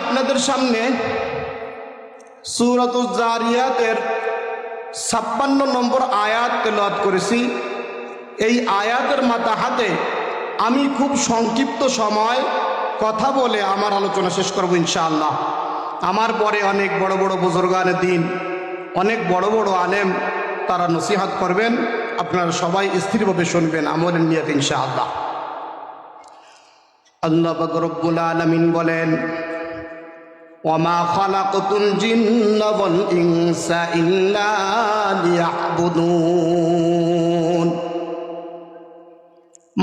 আপনাদের সামনে সুরত জারিয়াতের ছাপ্পান্ন নম্বর আয়াত তেলাওয়াত করেছি। এই আয়াতের মাথা হাতে আমি খুব সংক্ষিপ্ত সময় কথা বলে আমার আলোচনা শেষ করব ইনশাআল্লাহ। আমার পরে অনেক বড় বড় বুজুর্গানের দিন, অনেক বড় বড় আলেম তারা নসিহাত করবেন, আপনারা সবাই স্থিরভাবে শুনবেন আমলের নিয়ত ইনশাআল্লাহ। আল্লাহ রব্বুল আলামিন বলেন ওয়ামা খালাকতুল জিন্না ওয়াল ইনসা ইল্লা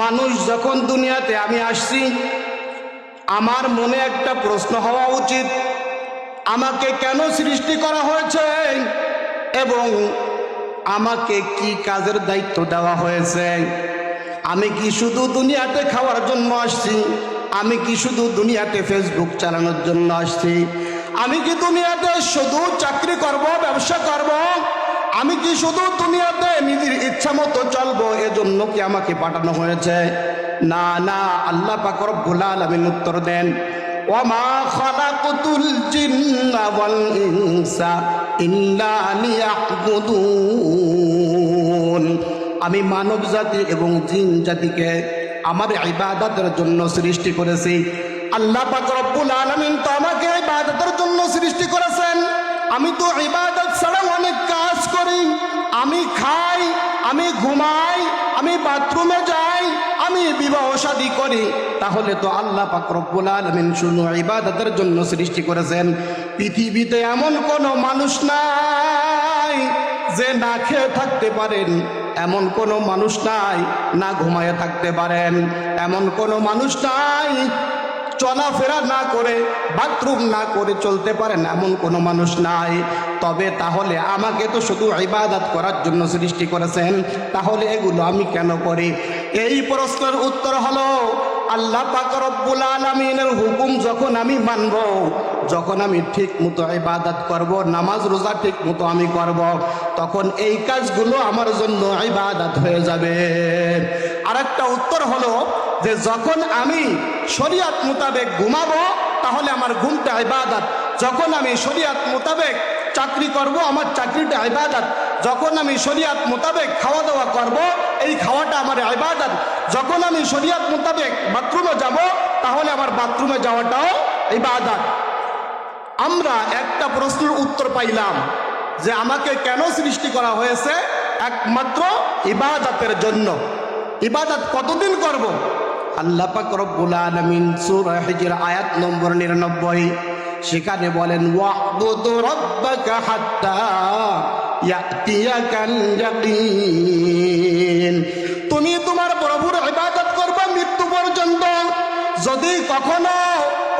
মানুষ যখন দুনিয়াতে আমি আসছি, আমার মনে একটা প্রশ্ন হওয়া উচিত। আমাকে কেন সৃষ্টি করা হয়েছে? এবং আমাকে কি কাজের দায়িত্ব দেওয়া হয়েছে? আমি কি শুধু দুনিয়াতে খাওয়ার জন্য আসছি? আমি কি শুধু দুনিয়াতে ফেসবুক চালানোর জন্য আসছি? আমি কি দুনিয়াতে শুধু চাকরি করব, ব্যবসা করব? আমি কি শুধু দুনিয়াতে নিজের ইচ্ছা মতো চলবো? এজন্য কি আমাকে পাঠানো হয়েছে? না না, আল্লাহ পাক রব্বুল আলামিন উত্তর দেন আমি মানব জাতি এবং জিন জাতিকে আমার ইবাদতের জন্য সৃষ্টি করেছি। আল্লাহ পাক রব্বুল আলামিন তো আমাকে ইবাদতের জন্য সৃষ্টি করেছেন। আমি তো ইবাদত ছাড়া অনেক কাজ করি। আমি খাই, আমি ঘুমাই, আমি বাথরুমে যাই, আমি বিবাহ শাদী করি। তাহলে তো আল্লাহ পাক রব্বুল আলামিন শুধু ইবাদতের জন্য সৃষ্টি করেছেন। পৃথিবীতে এমন কোনো মানুষ নাই। যে না খেয়ে থাকতে পারেন, এমন কোনো মানুষ নাই, না ঘুমায় থাকতে পারেন। এমন কোনো মানুষ নাই, চলাফেরা না করে, বাথরুম না করে চলতে পারেন, এমন কোনো মানুষ নাই। তবে তাহলে আমাকে তো শুধু ইবাদত করার জন্য সৃষ্টি করেছেন, তাহলে এগুলো আমি কেন করি? এই প্রশ্নের উত্তর হলো আল্লাহ রব্বুল আলামিনের হুকুম যখন আমি মানব, যখন আমি ঠিক মতো ইবাদত করব, নামাজ রোজা ঠিক মতো আমি করব, তখন এই কাজগুলো আমার জন্য ইবাদত হয়ে যাবে। আর একটা উত্তর হলো যে যখন আমি শরিয়াত মোতাবেক ঘুমাবো, তাহলে আমার ঘুমটা ইবাদত। যখন আমি শরিয়াত মোতাবেক চাকরি করব, আমার চাকরিটা ইবাদত যখন আমি শরিয়াত মোতাবেক খাওয়া দাওয়া করব, এই খাওয়াটা আমার ইবাদত যখন আমি শরিয়াত মোতাবেক বাথরুমে যাব, তাহলে আমার বাথরুমে যাওয়াটাও ইবাদত আমরা একটা প্রশ্নের উত্তর পাইলাম যে আমাকে কেন সৃষ্টি করা হয়েছে একমাত্র ইবাদতের জন্য। ইবাদত কতদিন করব? আল্লাহ পাক রব্বুল আলামিন সূরা হিজর আয়াত নম্বর 99 সেখানে বলেন তুমি তোমার প্রভুর ইবাদত করবে মৃত্যু পর্যন্ত। যদি কখনো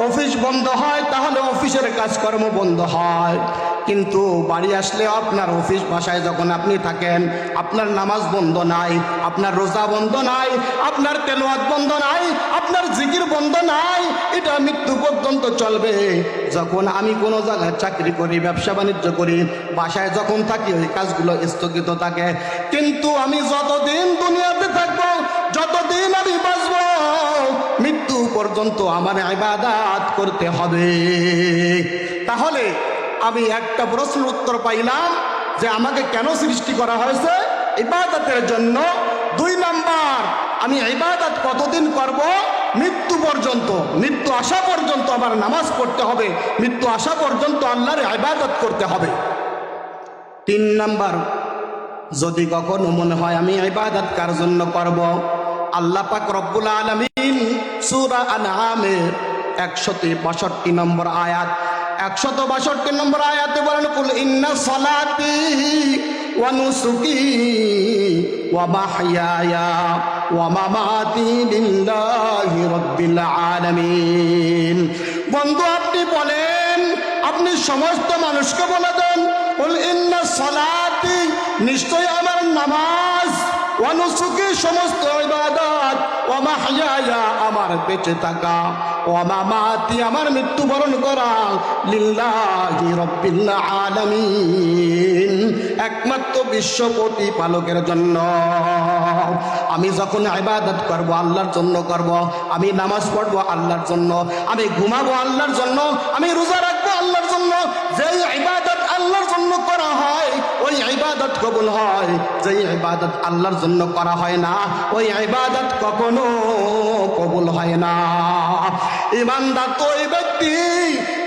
অফিস বন্ধ হয়, তাহলে অফিসের কাজকর্ম বন্ধ হয়। কিন্তু বাড়ি আসলে আপনার অফিস বাসায় যখন আপনি থাকেন, আপনার নামাজ বন্ধ নাই, আপনার রোজা বন্ধ নাই, আপনার তেলোয়াত বন্ধ নাই, আপনার জিকির বন্ধ নাই, এটা মৃত্যু পর্যন্ত চলবে। যখন আমি কোনো জায়গায় চাকরি করি, ব্যবসা বাণিজ্য করি, বাসায় যখন থাকি, ওই কাজগুলো স্থগিত থাকে। কিন্তু আমি যতদিন দুনিয়াতে থাকব, যতদিন আমি বাঁচবো, মৃত্যু পর্যন্ত আমার ইবাদাত করতে হবে। তাহলে আমি একটা প্রশ্নের উত্তর পাইলাম যে আমাকে কেন সৃষ্টি করা হয়েছে ইবাদতের জন্য। দুই নাম্বার, আমি ইবাদত কতদিন করব? মৃত্যু পর্যন্ত, মৃত্যু আসা পর্যন্ত আমার নামাজ পড়তে হবে, মৃত্যু আসা পর্যন্ত আল্লাহর ইবাদত করতে হবে। তিন নাম্বার, যদি কখনো মনে হয় আমি ইবাদত কার জন্য করব? আল্লাহ পাক রব্বুল আলামিন সূরা আনআমের 162 নম্বর আয়াত একশত বাষট্টি নম্বর আয়াতে বলেন, কুল ইন্না সলাতি ওয়া নুসুকি ওয়া মাহইয়ায়া ওয়া মামাতি লিল্লাহি রাব্বিল আলামিন। বন্ধু, আপনি বলেন, আপনি সমস্ত মানুষকে বলে দেন, কুল ইন্না সলাতি নিশ্চয় আমার নামাজ সমস্ত ইবাদত আমার বেঁচে থাকা আমার মৃত্যুবরণ করা, লিল্লাহি আলামিন। একমাত্র বিশ্ব প্রতিপালকের জন্য। আমি যখন ইবাদত করব, আল্লাহর জন্য করব, আমি নামাজ পড়ব আল্লাহর জন্য, আমি ঘুমাবো আল্লাহর জন্য, আমি রোজা রাখব আল্লাহর জন্য, যেই ইবাদত আল্লাহর জন্য করা হয় ওই ইবাদত কবুল হয়। যেই ইবাদত আল্লাহর জন্য করা হয় না, ওই ইবাদত কখনো কবুল হয় না। ইমানদার তো ওই ব্যক্তি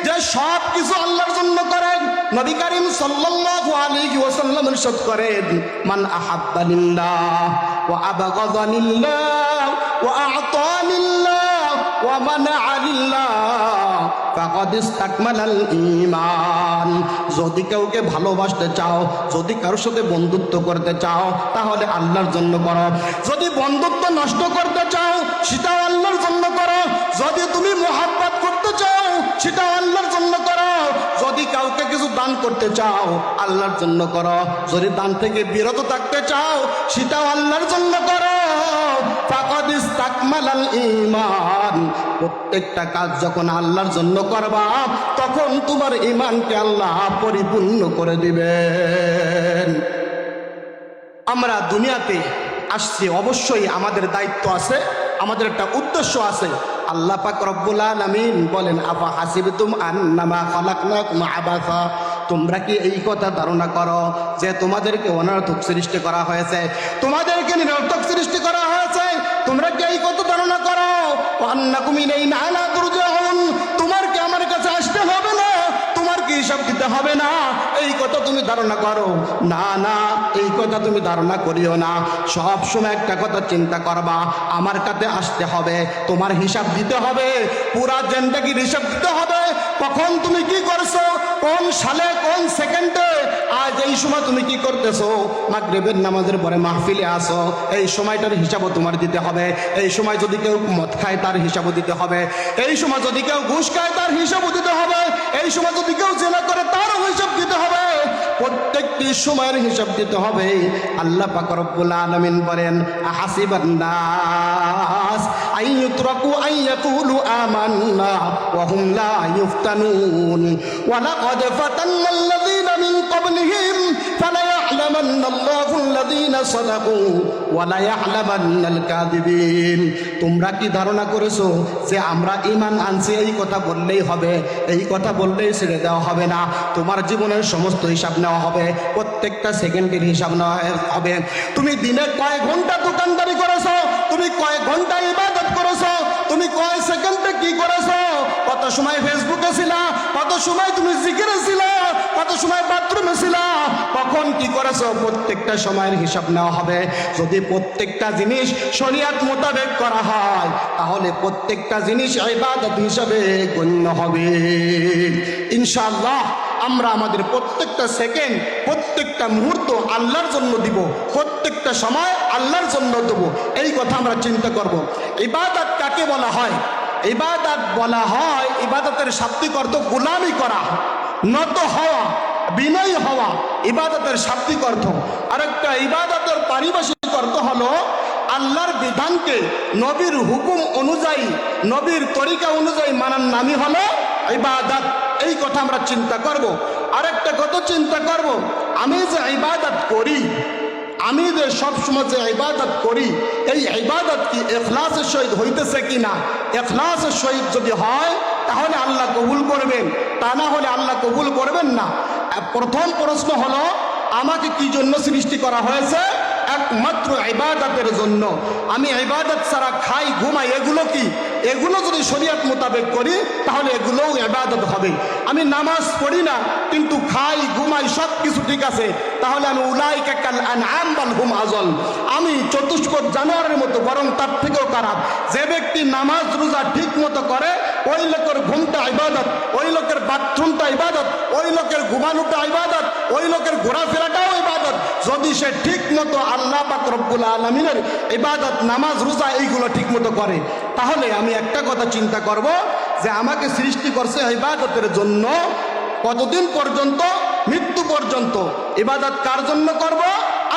যে সব কিছু আল্লাহর জন্য করেন। নবী করিম সাল্লাল্লাহু আলাইহি ওয়াসাল্লাম ইরশাদ করেন, মান আহাব্বা লিল্লাহ ওয়া আবগাদা লিল্লাহ ওয়া আ'তা যদি কাউকে ভালোবাসতে চাও, যদি কারোর সাথে বন্ধুত্ব করতে চাও, তাহলে আল্লাহর জন্য করো। যদি বন্ধুত্ব নষ্ট করতে চাও, সেটাও আল্লাহর জন্য করো। যদি তুমি মোহাব্বত করতে চাও, সেটাও আল্লাহর জন্য করো। যদি কাউকে কিছু দান করতে চাও, আল্লাহর জন্য করো। যদি দান থেকে বিরত থাকতে চাও, সেটাও আল্লাহর জন্য করো। প্রত্যেকটা কাজ যখন আল্লাহর জন্য করবা, তখন তোমার ঈমানকে আল্লাহ পরিপূর্ণ করে দিবেন। আমরা দুনিয়াতে আসছি, অবশ্যই আমাদের দায়িত্ব আছে, আমাদের একটা উদ্দেশ্য আছে। আল্লাহ পাক রব্বুল আলামিন বলেন, আফা হাসিবতুম আন্নামা খালাকনাকুম আবাসা? তোমরা কি এই কথা ধারণা করো যে তোমাদেরকে অনর্থক সৃষ্টি করা হয়েছে? তোমাদেরকে নিরর্থক সৃষ্টি করা হয়েছে? তোমরা কি এই কথা ধারণা করো? আন্নাকুম ইলাইনা লা তুরজাউন। তোমার কি আমার কাছে আসতে হবে না? তোমার কি হিসাব দিতে হবে না? এই কথা তুমি ধারণা করো। না না, এই কথা তুমি ধারণা করিও না। সব সময় একটা কথা চিন্তা করবা, আমার কাছে আসতে হবে, তোমার হিসাব দিতে হবে, পুরা জেন্দাগির হিসাব দিতে হবে কখন তুমি কি করছ? কোন সালে, কোন সেকেন্ডে আজ এই সময় তুমি কি করতেছো? মাগরিবের নামাজের পরে মাহফিলে আসো। এই সময়টার হিসাবও তোমার দিতে হবে। এই সময় যদি কেউ মদ খায়, তার হিসাবও দিতে হবে। এই সময় যদি কেউ ঘুষ খায়, তার হিসাবও দিতে হবে। এই সময় যদি কেউ জেনা করে, তারও হিসাব দিতে হবে। প্রত্যেকটি সময়ের হিসাব দিতে হবে। আল্লাহ পাক রব্বুল আলামিন বলেন, আহাসিবান নাস। আই ইউতরাকু আই ইয়াকুলু আমান্না ওয়া হুম লা ইফতানুন ওয়া লাকাদ ফাতান্না আল্লাযীনা মিন ক্বাবলিহিম আল্লাহু আল্লাযীনা সাদাকু ওয়া লায়া'লামান্নাল কাযিবিন। তোমরা কি ধারণা করেছ যে আমরা ঈমান আনছি? এই কথা বললেই হবে। এই কথা বললেই ছেড়ে দেওয়া হবে না। তোমার জীবনের সমস্ত হিসাব নেওয়া হবে। প্রত্যেকটা সেকেন্ডের হিসাব নেওয়া হবে। তুমি দিনে কয় ঘণ্টা দোকানদারি করেছ। তুমি কয় ঘণ্টা ইবাদত করেছ? তুমি কয় সেকেন্ডে কি করেছ? কত সময় ফেসবুকে ছিলা? কত সময় তুমি জিকিরে ছিলা? কত সময় বাথরুমে ছিলা? কখন কি করেছ? প্রত্যেকটা সময়ের হিসাব নেওয়া হবে। যদি প্রত্যেকটা জিনিস শরিয়াত মোতাবেক করা হয়, তাহলে প্রত্যেকটা জিনিস ইবাদত হিসাবে গণ্য হবে। ইনশাআল্লাহ। আমরা আমাদের প্রত্যেকটা সেকেন্ড প্রত্যেকটা মুহূর্ত আল্লাহর জন্য দিব। প্রত্যেকটা সময় আল্লাহর জন্য দেব। এই কথা আমরা চিন্তা করব। ইবাদত কাকে বলা হয়? ইবাদত বলা হয় ইবাদতের শাব্দিক অর্থ গোলামি করা, নত হওয়া, বিনয় হওয়া। ইবাদতের শাব্দিক অর্থ। আরেকটা ইবাদতের পারিভাষিক অর্থ হলো আল্লাহর বিধানকে নবীর হুকুম অনুযায়ী, নবীর তরিকা অনুযায়ী মানার নামই হলো ইবাদত। এই কথা আমরা চিন্তা করব। আরেকটা কথা চিন্তা করব? আমি যে ইবাদত করি, আমি যে সবসময় যে ইবাদত করি, এই ইবাদত কি এখলাসের সহিত হইতেছে কি না এখলাসের সহিত যদি হয়, তাহলে আল্লাহ কবুল করবেন। তা না হলে আল্লাহ কবুল করবেন না। প্রথম প্রশ্ন হলো, আমাকে কি জন্য সৃষ্টি করা হয়েছে? একমাত্র ইবাদতের জন্য। আমি ইবাদত ছাড়া খাই, ঘুমাই, এগুলো কি? এগুলো যদি শরীয়ত মোতাবেক করি, তাহলে এগুলোও ইবাদত হবে। আমি নামাজ পড়ি না, কিন্তু খাই, ঘুমাই সব কিছু ঠিক আছে। তাহলে আমি উলাই কাল আনআম বাল হুম আজল। আমি চতুষ্পদ জানোয়ারের মতো, বরং তার থেকেও খারাপ। যে ব্যক্তি নামাজ, রোজা ঠিক মতো করে, ওই লোকের ঘুমটা ইবাদত, ওই লোকের বাথরুমটা ইবাদত, ওই লোকের ঘুমানোটা ইবাদত, ওই লোকের ঘোরাফেরাটাও ইবাদত। যদি সে ঠিক মতো আল্লাহ পাক রব্বুল আলমিনের ইবাদত, নামাজ, রোজা এইগুলো ঠিক মতো করে, তাহলে আমি একটা কথা চিন্তা করব যে আমাকে সৃষ্টি করছে ইবাদতের জন্য কতদিন পর্যন্ত? মৃত্যু পর্যন্ত। ইবাদত কার জন্য করব?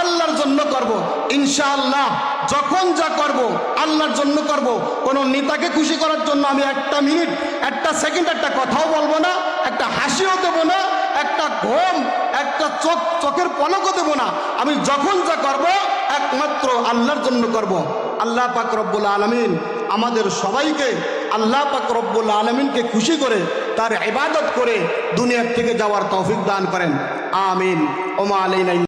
আল্লাহর জন্য করব। ইনশাআল্লাহ, যখন যা করব, আল্লাহর জন্য করব। কোনো নেতাকে খুশি করার জন্য আমি একটা মিনিট, একটা সেকেন্ড, একটা কথাও বলব না, একটা হাসিও দেবো না, একটা ঘুম, একটা চোখ, চোখের পলকও দেবো না। আমি যখন যা করব, একমাত্র আল্লাহর জন্য করব। আল্লাহ পাক রব্বুল আলমিন আমাদের সবাইকে, আল্লাহ পাক রব্বুল আলমিনকে খুশি করে, তার ইবাদত করে দুনিয়ার থেকে যাওয়ার তৌফিক দান করেন। আমিন। ওমা আলাইনা